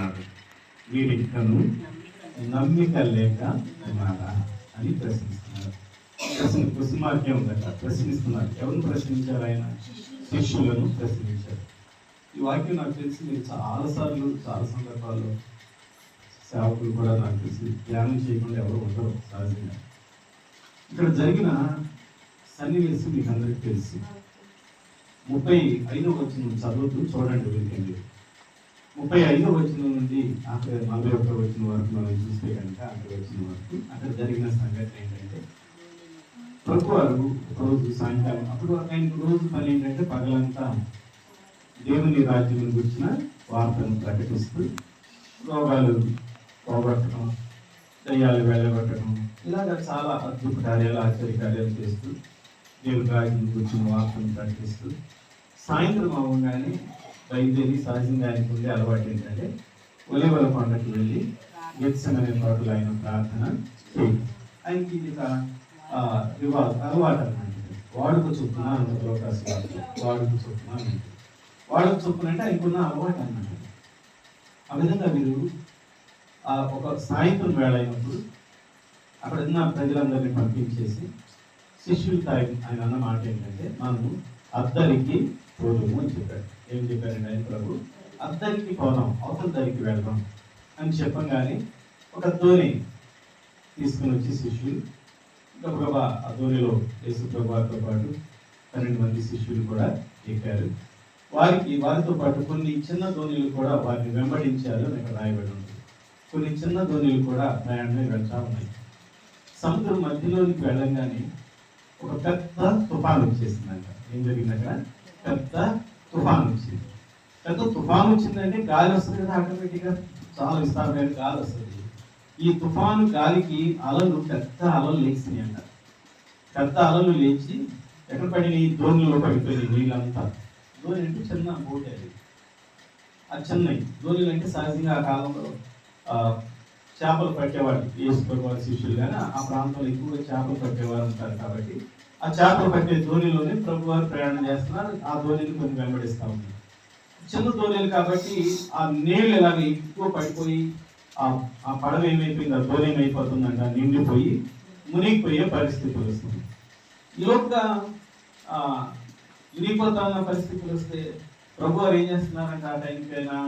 ఉన్నారు. మీరు నమ్మిక లేక ఉన్నారా అని ప్రశ్నిస్తున్నారు. ప్రశ్న కుసుమార్గ్యం ఉందట. ప్రశ్నిస్తున్నారు. ఎవరిని ప్రశ్నించారు ఆయన? శిష్యులను ప్రశ్నించారు. ఈ వాక్యం నాకు తెలిసి మీరు చాలా సార్లు చాలా సందర్భాల్లో సేవకులు కూడా నాకు తెలిసి ధ్యానం చేయకుండా ఎవరు ఉండరు సహజంగా. ఇక్కడ జరిగిన సన్నివేశం మీకు అందరికీ తెలుసు. ముప్పై ఐదో వచ్చిన చదువుతూ చూడండి వీరికండి ముప్పై ఐదో వచ్చిన నుండి అక్కడ నలభై ఒక్క వచ్చిన వరకు మనం చూస్తే కనుక అక్కడ వచ్చిన వరకు అక్కడ జరిగిన సంఘటన ఏంటంటే ప్రభు వారు రోజు సాయంకాలం. అప్పుడు ఆయన రోజు పని ఏంటంటే పగలంతా దేవుని రాజ్యం గురించిన వార్తను ప్రకటిస్తూ రోగాలు పోగొట్టడం దయ్యాలు వెళ్ళగొట్టడం ఇలాగ చాలా అద్భుత కార్యాలు ఆశ్చర్య కార్యాలు చేస్తూ దేవుని రాజ్యం గురించిన వార్తను ప్రకటిస్తూ సాయంత్రం అవ్వగానే బయలుదేరి సహజంగా ఆయనకు ఉండే అలవాటు ఏంటంటే ఒలివల కొండకు వెళ్ళి గెత్సన్ అనే పాటలు ఆయన ప్రార్థన చేయి. ఆయనకి ఇది ఒక ఆ, అలవాటు అనమాట వాడుక చొప్పున అనంత లోకాసు వాడుక చొప్పున వాడుక చొప్పున అంటే ఆయనకున్న అలవాటు అనమాట ఆ విధంగా మీరు ఒక సాయంత్రం వేళ అయినప్పుడు అక్కడ ఉన్న ప్రజలందరినీ పంపించేసి శిష్యులతో ఆయన ఆయన అన్న మాట ఏంటంటే మనము అద్దరికి పోదుము అని చెప్పాడు. ఏం చెప్పారండి ఆయన ప్రభు అద్దరికి పోదాం అవతల దరికి వెళ్దాం అని చెప్పగానే ఒక ధోని తీసుకుని వచ్చి శిష్యులు ఇంకా ప్రభా ఆ ధోనిలో యేసు ప్రభాతో పాటు పన్నెండు మంది శిష్యులు కూడా ఎక్కారు. వారికి వారితో పాటు కొన్ని చిన్న ధోనిలు కూడా వారిని వెంబడించారు అని ఇక్కడ రాయబడి ఉంది. కొన్ని చిన్న ధోనిలు కూడా ప్రయాణమే వెళ్తా ఉన్నాయి. సముద్రం మధ్యలోనికి వెళ్ళంగానే ఒక పెద్ద తుఫాను వచ్చేసిందంట. ఏం జరిగిందంట పెద్ద తుఫాన్ వచ్చింది. పెద్ద తుఫాన్ వచ్చిందంటే గాలి వస్తుంది కదా ఆటోమేటిక్గా. చాలా విస్తారమైన గాలి వస్తుంది. ఈ తుఫాను గాలికి అలలు పెద్ద అలలు లేచినాయి అంట. పెద్ద అలలు లేచి ఎక్కడ పడినాయి? ధోనిలో పడిపోయింది నీళ్ళంతా. ధోని అంటే చిన్న బోట్ అది. అది చిన్నవి ధోనిలు అంటే సహజంగా ఆ కాలంలో ఆ, చేపలు పట్టేవాళ్ళు యేసు వారి శిష్యులు కానీ ఆ ప్రాంతంలో ఎక్కువగా చేపలు పట్టేవారు ఉంటారు కాబట్టి ఆ చేపలు పట్టే ధోనిలోనే ప్రభు వారు ప్రయాణం చేస్తున్నారు. ఆ ధోనిని కొన్ని వెంబడిస్తా ఉన్నారు. చిన్న ధోనిలు కాబట్టి ఆ నీళ్ళు ఇలాగ ఎక్కువ పడిపోయి ఆ ఆ పడవ ఏమైపోయింది ఆ ధోని ఏమైపోతుందంట నిండిపోయి మునిగిపోయే పరిస్థితులు వస్తుంది ఈలోపుగా ఆ మునిగిపోతా ఉన్న పరిస్థితులు వస్తే ప్రభు వారు ఏం చేస్తున్నారంట ఆ టైంకైనా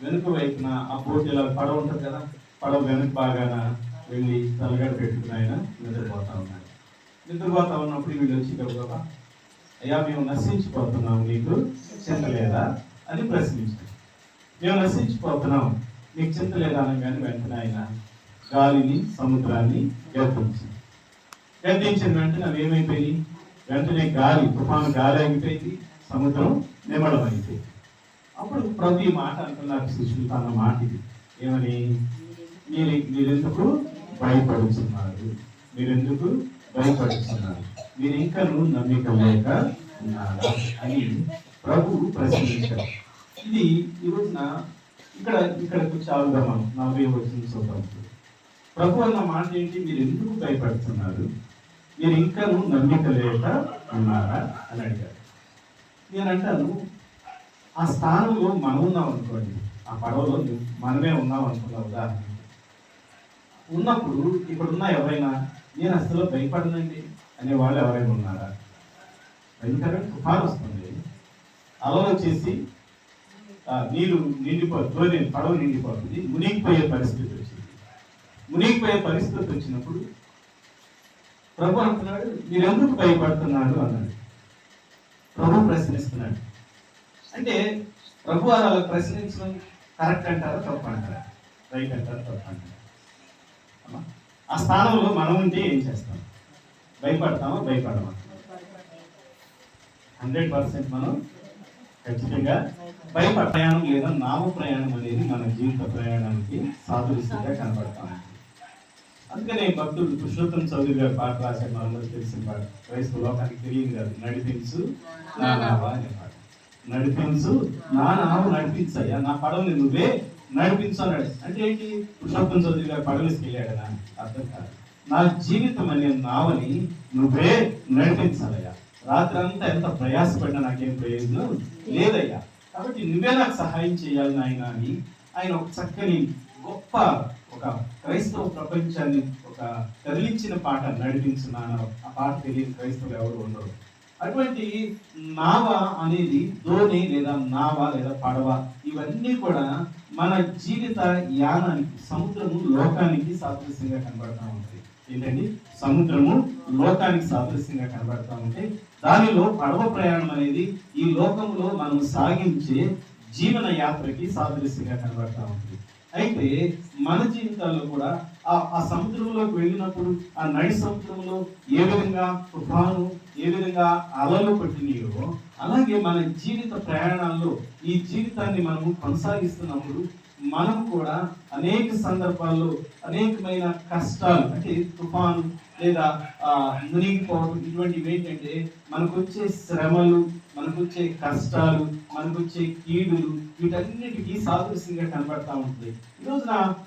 వెనుక వైపున ఆ బోట్ ఇలా పడవ ఉంటుంది కదా పడవ వెనుక బాగాన వెళ్ళి తలగడ పెట్టుకుని ఆయన నిద్రపోతా ఉన్నాడు. నిద్రపోతా ఉన్నప్పుడు వీళ్ళు వచ్చి గబగబా అయ్యా మేము నశించిపోతున్నాం నీకు చింత లేదా? అని ప్రశ్నించాడు. మేము నశించిపోతున్నాం నీకు చింత లేదా? అనగానే వెంటనే ఆయన గాలిని సముద్రాన్ని గర్తించింది గర్తించిన వెంటనే అవి ఏమైపోయి వెంటనే గాలి తుఫాను గాలి ఆగిపోయింది సముద్రం నిమడమైపోయింది అప్పుడు ప్రతి మాట అంటున్నారు శిష్యులు అన్న మాట ఇది. ఏమని? మీరు మీరెందుకు భయపడుతున్నారు? మీరెందుకు భయపడుతున్నారు? మీరు ఇంకా నమ్మిక లేక ఉన్నారా అని ప్రభు ప్రశ్నించారు ఇది ఈ రోజున ఇక్కడ ఇక్కడకు చాలుగా మనం నలభై వచ్చిన చూద్దాం ప్రభు అన్న మాట ఏంటి? మీరు ఎందుకు భయపడుతున్నారు? మీరు ఇంకా నమ్మిక లేక ఉన్నారా? అని అడిగారు నేను అంటాను ఆ స్థానంలో మనం ఉన్నాం అనుకోండి ఆ పడవలో మనమే ఉన్నాం అనుకున్నాం ఉదాహరణ ఉన్నప్పుడు ఇప్పుడున్న ఎవరైనా నేను అసలు భయపడనండి అనే వాళ్ళు ఎవరైనా ఉన్నారా? భయంకరమైన తుఫాన్ వస్తుంది. అలా వచ్చేసి ఆ, నీరు నిండిపో ధోని పడవ నిండిపోతుంది. మునిగిపోయే పరిస్థితి వచ్చింది. మునిగిపోయే పరిస్థితి వచ్చినప్పుడు ప్రభు అంటున్నాడు మీరు ఎందుకు భయపడుతున్నాడు అన్నాడు. ప్రభు ప్రశ్నిస్తున్నాడు అంటే ప్రభు వారు అలా ప్రశ్నించడం కరెక్ట్ అంటారా తప్పు అంటారా? రైట్ అంటారా తప్పు అంటారా? ఆ స్థానంలో మనం ఉంటే ఏం చేస్తాం? భయపడతామా? భయపడమా? హండ్రెడ్ పర్సెంట్ మనం ఖచ్చితంగా భయపడ ప్రయాణం లేదా నామ ప్రయాణం అనేది మన జీవిత ప్రయాణానికి సాదృశ్యంగా కనపడతాం అందుకనే భక్తుడు పురుషోత్తం చౌదరి గారు పాట రాశారు మనందరూ తెలిసిన పాట. క్రైస్తవ లోకానికి తెలియదు కాదు నడిపించు నా నావా అనే పాట నడిపించు. నా నావ నడిపించయ్యా. నా పడవని నువ్వే నడిపించు అన్నాడు అంటే ఏంటి? పురుషోత్తం చౌదరి గారు నా అర్థం కాదు. నా జీవితం అనే నావని నువ్వే నడిపించాలయ్యా. రాత్రి అంతా ఎంత ప్రయాసపడినా నాకేం ప్రయోజనం లేదయ్యా. కాబట్టి నువ్వే నాకు సహాయం చేయాలి నాయన అని ఆయన ఒక చక్కని గొప్ప ఒక క్రైస్తవ ప్రపంచాన్ని ఒక కదిలించిన పాట నడిపించున్నాను ఆ పాట తెలియని క్రైస్తవులు ఎవరు ఉండరు. అటువంటి నావ అనేది ధోని లేదా నావ లేదా పడవ ఇవన్నీ కూడా మన జీవిత యానానికి సముద్రము లోకానికి సాదృశ్యంగా కనబడతా ఉంటాయి. ఏంటండి? సముద్రము లోకానికి సాదృశ్యంగా కనబడతా ఉంటే దానిలో పడవ ప్రయాణం అనేది ఈ లోకంలో మనం సాగించే జీవన యాత్రకి సాదృశ్యంగా కనబడతా ఉంటుంది అయితే మన జీవితాల్లో కూడా ఆ సముద్రంలోకి వెళ్ళినప్పుడు ఆ నడి సముద్రంలో ఏ విధంగా తుఫాను ఏ విధంగా అలలు పట్టినాయో అలాగే మన జీవిత ప్రయాణాల్లో ఈ జీవితాన్ని మనము కొనసాగిస్తున్నప్పుడు మనం కూడా అనేక సందర్భాల్లో అనేకమైన కష్టాలు అంటే తుఫాను లేదా మునిగిపోవడం ఇటువంటివి ఏంటంటే మనకు వచ్చే శ్రమలు మనకు వచ్చే కష్టాలు మనకు వచ్చే కీడులు వీటన్నిటికీ సాదృశ్యంగా కనబడతా ఉంటుంది ఈ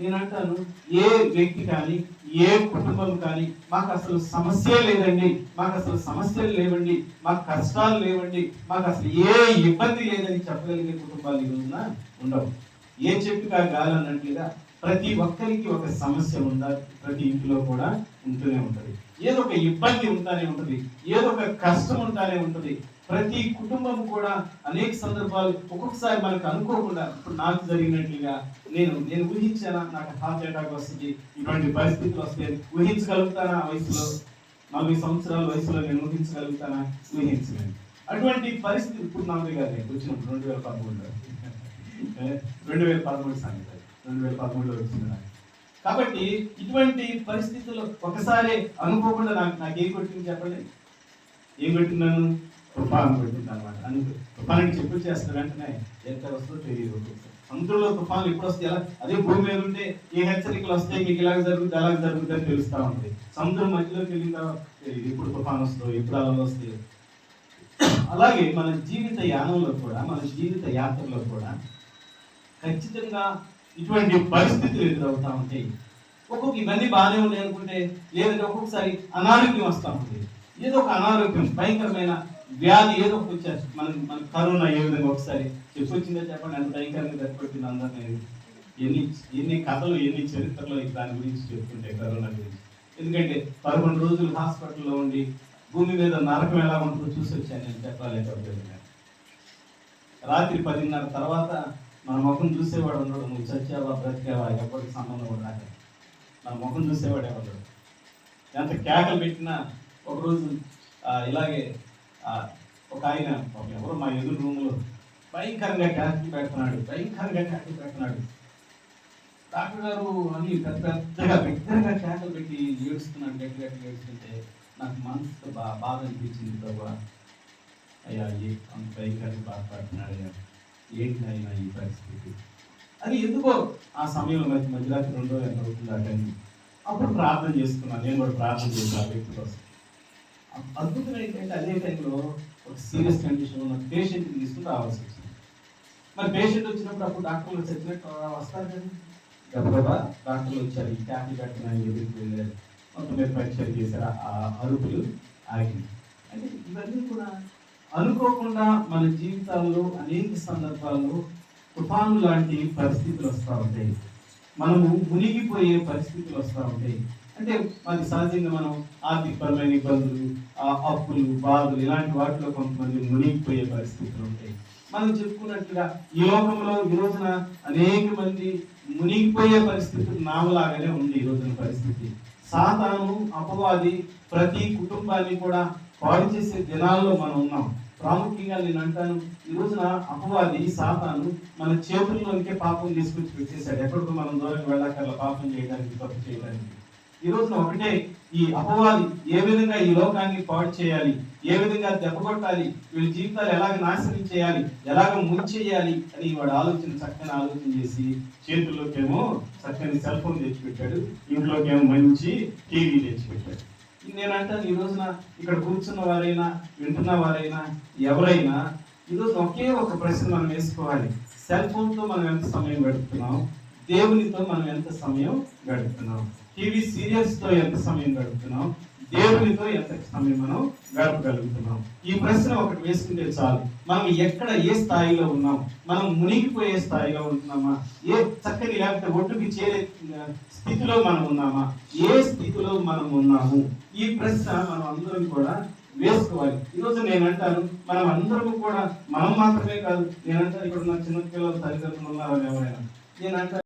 నేను అంటాను ఏ వ్యక్తి కానీ ఏ కుటుంబం కానీ మాకు అసలు సమస్య లేదండి. మాకు అసలు సమస్యలు లేవండి. మాకు కష్టాలు లేవండి. మాకు అసలు ఏ ఇబ్బంది లేదని చెప్పగలిగే కుటుంబాలు ఈ రోజున ఉండవు. ఏ చెట్టుగా గాలి అన్నట్లుగా ప్రతి ఒక్కరికి ఒక సమస్య ఉందా ప్రతి ఇంటిలో కూడా ఉంటూనే ఉంటుంది. ఏదో ఒక ఇబ్బంది ఉంటానే ఉంటది ఏదో ఒక కష్టం ఉంటానే ఉంటుంది. ప్రతి కుటుంబం కూడా అనేక సందర్భాలు ఒక్కొక్కసారి మనకు అనుకోకుండా ఇప్పుడు నాకు జరిగినట్లుగా నేను నేను ఊహించానా? నాకు హార్ట్ అటాక్ వస్తుంది ఇటువంటి పరిస్థితులు వస్తే ఊహించగలుగుతానా వయసులో? నలభై సంవత్సరాల వయసులో నేను ఊహించగలుగుతానా? ఊహించలేను. అటువంటి పరిస్థితి ఇప్పుడు నలభై గారు నేను వచ్చినప్పుడు రెండు వేల పదమూడులో. రెండు వేల పదమూడు సంగతి రెండు వేల పదమూడులో వచ్చింది నాకు. కాబట్టి ఇటువంటి పరిస్థితుల్లో ఒకసారి అనుకోకుండా నాకు నాకు ఏం కొట్టింది చెప్పండి? ఏం పెట్టున్నాను తుఫాను పెట్టింది అనమాట అందుకు తుఫానికి చెప్పు చేస్తారు వెంటనే ఎంత వస్తుందో తెలియదు. సముద్రంలో తుఫాన్లు ఎప్పుడు వస్తాయి? ఎలా? అదే భూమి మీద ఉంటే ఏ హెచ్చరికలు వస్తాయి? మీకు ఇలాగ జరుగుతుంది అలాగ జరుగుతుంది అని తెలుస్తూ ఉంది. సముద్రం మధ్యలోకి వెళ్ళిన తర్వాత తెలియదు. ఎప్పుడు తుఫాన్ వస్తుందో ఎప్పుడు అలా వస్తాయి. అలాగే మన జీవిత యానంలో కూడా మన జీవిత యాత్రలో కూడా ఖచ్చితంగా ఇటువంటి పరిస్థితులు ఎదురవుతా ఉంటాయి. ఒక్కొక్క ఇవన్నీ బాగానే ఉన్నాయి అనుకుంటే లేదంటే ఒక్కొక్కసారి అనారోగ్యం వస్తూ ఉంటుంది ఏదో ఒక అనారోగ్యం భయంకరమైన వ్యాధి ఏదో ఒకటి వచ్చేస్తుంది. మన మన కరోనా ఏ విధంగా ఒకసారి చెప్పొచ్చిందో చెప్పండి అంత భయంకరంగా దరిపెట్టింది అందరినీ ఎన్ని ఎన్ని కథలు ఎన్ని చరిత్రలో దాని గురించి చెప్తుంటే కరోనా గురించి. ఎందుకంటే పదకొండు రోజులు హాస్పిటల్లో ఉండి భూమి మీద నరకం ఎలా ఉంటుందో చూసి వచ్చాను నేను చెప్పాలి. రాత్రి పదిన్నర తర్వాత మన ముఖం చూసేవాడు ఉన్నాడు నువ్వు చచ్చావా బ్రతికావా ఎప్పటికి సంబంధం కూడా మన ముఖం చూసేవాడు ఎవరు ఎంత కేకలు పెట్టినా ఒకరోజు ఇలాగే ఒక ఆయన ఒక ఎవరు మా ఎదురు రూమ్లో భయంకరంగా కేకలు పెడుతున్నాడు భయంకరంగా కేకలు పెడుతున్నాడు. డాక్టర్ గారు అని పెద్ద పెద్దగా బిగ్గరగా కేకలు పెట్టి ఏడుస్తున్నాడు గట్టి గట్టి ఏడుస్తుంటే నాకు మనసుకు బా బాధ అనిపించింది ప్రభా. అయ్యా అంత భయంకరంగా బాధపడుతున్నాడు అయ్యా. ఏంటి ఆయన ఈ పరిస్థితి? అని ఎందుకో ఆ సమయంలో మధ్య మధ్యరాత్రి రెండో ఎంత అవుతుంది అటండి అప్పుడు ప్రార్థన చేసుకున్నాను. నేను కూడా ప్రార్థన చేశాను ఆ వ్యక్తి కోసం. అద్భుతం ఏంటంటే అదే టైంలో ఒక సీరియస్ కండిషన్ ఉన్న పేషెంట్ని తీసుకుని రావాల్సి వచ్చింది. మరి పేషెంట్ వచ్చినప్పుడు అప్పుడు డాక్టర్లు చచ్చినట్టు వస్తారు కదా గబగబా డాక్టర్లు వచ్చారు. ఈ ట్యాబ్లెట్ పెట్టిన ఎదురుకు వెళ్ళారు. కొంతమంది పరీక్షలు చేశారు. ఆ అరుపులు ఆగింది. అంటే ఇవన్నీ కూడా అనుకోకుండా మన జీవితాల్లో అనేక సందర్భాల్లో తుఫాను లాంటి పరిస్థితులు వస్తూ ఉంటాయి. మనము మునిగిపోయే పరిస్థితులు వస్తూ ఉంటాయి. అంటే మనకి సహజంగా మనం ఆర్థికపరమైన ఇబ్బందులు ఆ అప్పులు బాధలు ఇలాంటి వాటిలో కొంతమంది మునిగిపోయే పరిస్థితులు ఉంటాయి. మనం చెప్పుకున్నట్టుగా ఈ లోకంలో ఈ రోజున అనేక మంది మునిగిపోయే పరిస్థితులు నామలాగానే ఉంది ఈ రోజున పరిస్థితి. సాతాను అపవాది ప్రతి కుటుంబాన్ని కూడా పాడు చేసే దినాల్లో మనం ఉన్నాం. ప్రాముఖ్యంగా నేను అంటాను ఈ రోజున అపవాది సాతాను మన చేతుల్లోనికే పాపం తీసుకొచ్చి పెట్టేశాడు ఎక్కడికో మనం దూరం వెళ్ళక్కర్ల పాపం చేయడానికి తప్పు చేయడానికి. ఈ రోజున ఒకటే ఈ అపవాది ఏ విధంగా ఈ లోకాన్ని పాడు చేయాలి? ఏ విధంగా దెబ్బకొట్టాలి వీళ్ళ జీవితాలు ఎలాగ నాశనం చేయాలి? ఎలాగ ముంచేయాలి? అని వాడు ఆలోచన చక్కని ఆలోచన చేసి చేతుల్లోకేమో చక్కని సెల్ ఫోన్ తెచ్చిపెట్టాడు. ఇంట్లోకేమో మంచి టీవీ తెచ్చిపెట్టాడు. నేనంటాను ఈ రోజున ఇక్కడ కూర్చున్న వారైనా వింటున్న వారైనా ఎవరైనా ఈరోజు ఒకే ఒక ప్రశ్న మనం వేసుకోవాలి. సెల్ ఫోన్తో మనం ఎంత సమయం గడుపుతున్నాం? దేవునితో మనం ఎంత సమయం గడుపుతున్నాం? టీవీ సీరియల్స్తో ఎంత సమయం గడుపుతున్నాం? దేవునితో ఎంత సమయం మనం గడపగలుగుతున్నాం? ఈ ప్రశ్న ఒకటి వేసుకుంటే చాలు. మనం ఎక్కడ ఏ స్థాయిలో ఉన్నాం? మనం మునిగిపోయే స్థాయిలో ఉంటున్నామా ఏ చక్కని లేకపోతే ఒడ్డుకి చేరే స్థితిలో మనం ఉన్నామా? ఏ స్థితిలో మనం ఉన్నాము? ఈ ప్రశ్న మనం అందరం కూడా వేసుకోవాలి. ఈరోజు నేను అంటాను మనం అందరం కూడా మనం మాత్రమే కాదు నేనంటాను ఇక్కడ ఉన్న చిన్న పిల్లల తల్లిదండ్రులు ఉన్నారని ఎవరైనా నేను అంటాను